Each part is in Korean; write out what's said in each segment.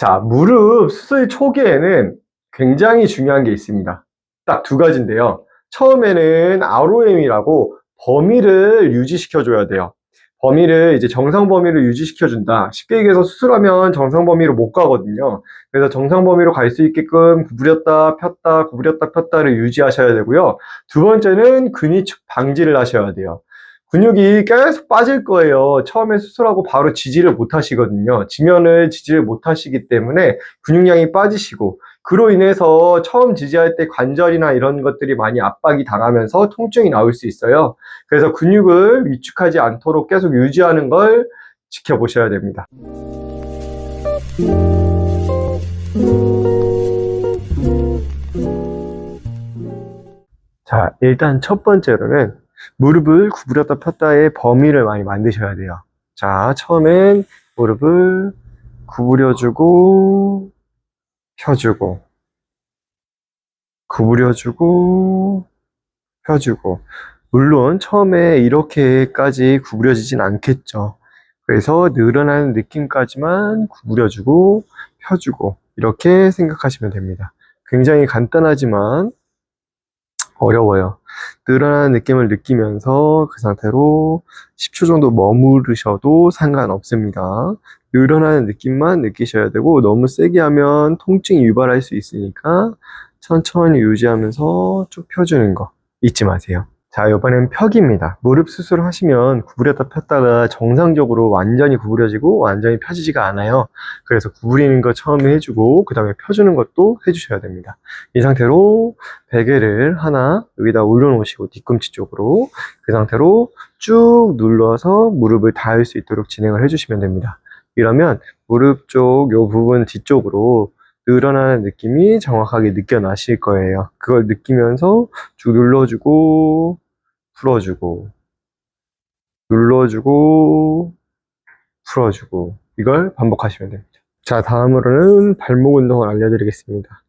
자, 무릎 수술 초기에는 굉장히 중요한 게 있습니다. 딱 두 가지인데요. 처음에는 ROM이라고 범위를 유지시켜줘야 돼요. 범위를 이제 정상 범위를 유지시켜준다. 쉽게 얘기해서 수술하면 정상 범위로 못 가거든요. 그래서 정상 범위로 갈 수 있게끔 구부렸다 폈다 구부렸다 폈다를 유지하셔야 되고요. 두 번째는 근위축 방지를 하셔야 돼요. 근육이 계속 빠질 거예요. 처음에 수술하고 바로 지지를 못 하시거든요. 지면을 지지를 못 하시기 때문에 근육량이 빠지시고 그로 인해서 처음 지지할 때 관절이나 이런 것들이 많이 압박이 당하면서 통증이 나올 수 있어요. 그래서 근육을 위축하지 않도록 계속 유지하는 걸 지켜보셔야 됩니다. 자, 일단 첫 번째로는 무릎을 구부렸다 폈다의 범위를 많이 만드셔야 돼요. 자, 처음엔 무릎을 구부려주고, 펴주고, 구부려주고, 펴주고. 물론 처음에 이렇게까지 구부려지진 않겠죠. 그래서 늘어나는 느낌까지만 구부려주고, 펴주고, 이렇게 생각하시면 됩니다. 굉장히 간단하지만 어려워요. 늘어나는 느낌을 느끼면서 그 상태로 10초 정도 머무르셔도 상관없습니다. 늘어나는 느낌만 느끼셔야 되고 너무 세게 하면 통증이 유발할 수 있으니까 천천히 유지하면서 쭉 펴주는 거 잊지 마세요. 자, 이번엔 펴기입니다. 무릎 수술을 하시면 구부렸다 폈다가 정상적으로 완전히 구부려지고 완전히 펴지지가 않아요. 그래서 구부리는 거 처음에 해주고 그 다음에 펴주는 것도 해주셔야 됩니다. 이 상태로 베개를 하나 여기다 올려놓으시고 뒤꿈치 쪽으로 그 상태로 쭉 눌러서 무릎을 닿을 수 있도록 진행을 해주시면 됩니다. 이러면 무릎 쪽 요 부분 뒤쪽으로 늘어나는 느낌이 정확하게 느껴나실 거예요. 그걸 느끼면서 쭉 눌러주고 풀어주고 눌러주고 풀어주고 이걸 반복하시면 됩니다. 자 다음으로는 발목 운동을 알려드리겠습니다.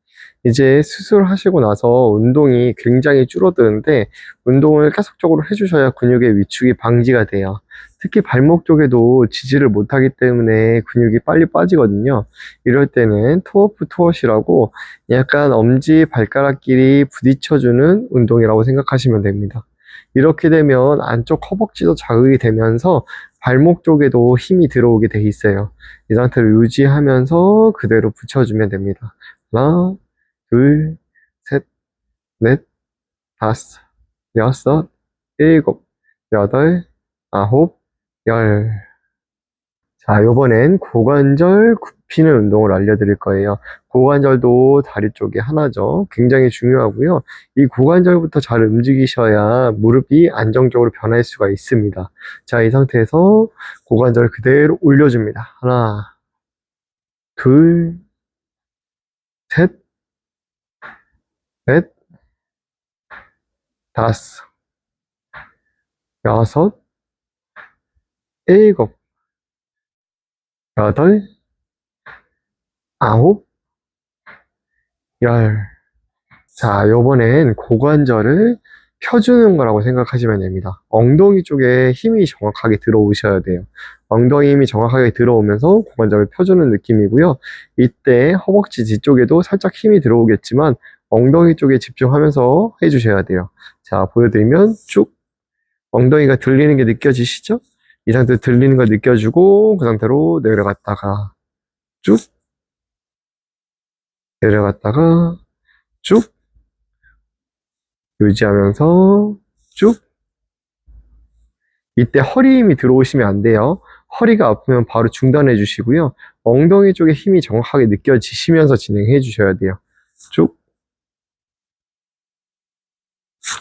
이제 수술하시고 나서 운동이 굉장히 줄어드는데 운동을 계속적으로 해주셔야 근육의 위축이 방지가 돼요. 특히 발목 쪽에도 지지를 못하기 때문에 근육이 빨리 빠지거든요. 이럴 때는 투어프 투어시라고 약간 엄지 발가락끼리 부딪혀주는 운동이라고 생각하시면 됩니다. 이렇게 되면 안쪽 허벅지도 자극이 되면서 발목 쪽에도 힘이 들어오게 돼 있어요. 이 상태를 유지하면서 그대로 붙여주면 됩니다. 하나, 둘, 셋, 넷, 다섯, 여섯, 일곱, 여덟, 아홉, 열. 자, 요번엔 고관절 굽히는 운동을 알려드릴 거예요. 고관절도 다리 쪽에 하나죠. 굉장히 중요하고요. 이 고관절부터 잘 움직이셔야 무릎이 안정적으로 변할 수가 있습니다. 자, 이 상태에서 고관절 그대로 올려줍니다. 하나, 둘, 셋, 넷, 다섯, 여섯, 일곱, 여덟, 아홉, 열. 자, 요번엔 고관절을 펴주는 거라고 생각하시면 됩니다. 엉덩이 쪽에 힘이 정확하게 들어오셔야 돼요. 엉덩이 힘이 정확하게 들어오면서 고관절을 펴주는 느낌이고요. 이때 허벅지 뒤쪽에도 살짝 힘이 들어오겠지만 엉덩이 쪽에 집중하면서 해주셔야 돼요. 자, 보여드리면 쭉 엉덩이가 들리는 게 느껴지시죠? 이 상태 들리는 거 느껴주고 그 상태로 내려갔다가 쭉 내려갔다가 쭉 유지하면서 쭉 이때 허리 힘이 들어오시면 안 돼요. 허리가 아프면 바로 중단해 주시고요. 엉덩이 쪽에 힘이 정확하게 느껴지시면서 진행해 주셔야 돼요. 쭉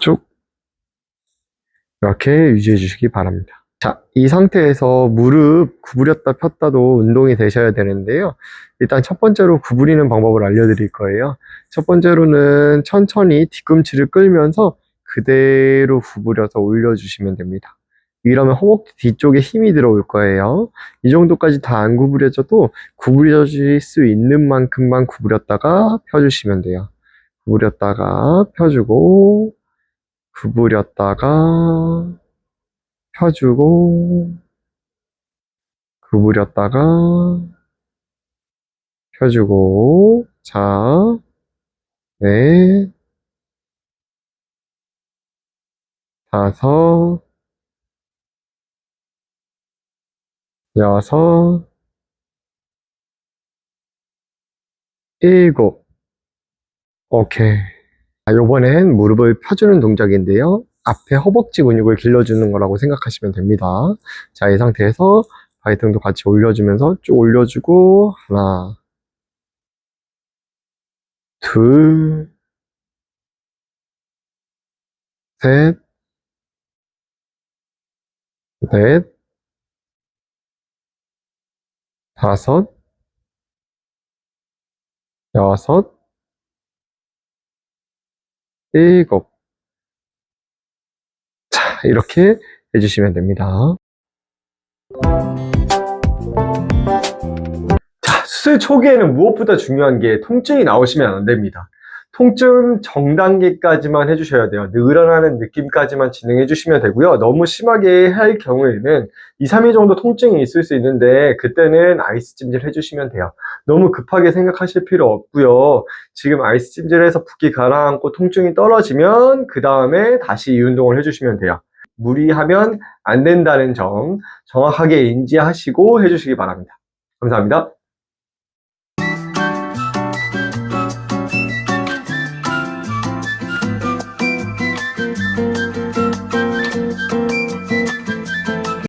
쭉 이렇게 유지해 주시기 바랍니다. 자, 이 상태에서 무릎 구부렸다 폈다도 운동이 되셔야 되는데요. 일단 첫 번째로 구부리는 방법을 알려드릴 거예요. 첫 번째로는 천천히 뒤꿈치를 끌면서 그대로 구부려서 올려주시면 됩니다. 이러면 허벅지 뒤쪽에 힘이 들어올 거예요. 이 정도까지 다 안 구부려져도 구부려질 수 있는 만큼만 구부렸다가 펴주시면 돼요. 구부렸다가 펴주고 구부렸다가 펴주고 구부렸다가 펴주고, 자, 넷, 다섯, 여섯, 일곱. 오케이. 자, 요번엔 무릎을 펴주는 동작인데요. 앞에 허벅지 근육을 길러주는 거라고 생각하시면 됩니다. 자, 이 상태에서 바이등도 같이 올려주면서 쭉 올려주고, 하나, 둘, 셋, 넷, 다섯, 여섯, 일곱. 자, 이렇게 해주시면 됩니다. 자, 수술 초기에는 무엇보다 중요한 게 통증이 나오시면 안 됩니다. 통증 정단계까지만 해주셔야 돼요. 늘어나는 느낌까지만 진행해 주시면 되고요. 너무 심하게 할 경우에는 2, 3일 정도 통증이 있을 수 있는데 그때는 아이스 찜질 해주시면 돼요. 너무 급하게 생각하실 필요 없고요. 지금 아이스 찜질해서 붓기 가라앉고 통증이 떨어지면 그 다음에 다시 이 운동을 해주시면 돼요. 무리하면 안 된다는 점 정확하게 인지하시고 해주시기 바랍니다. 감사합니다.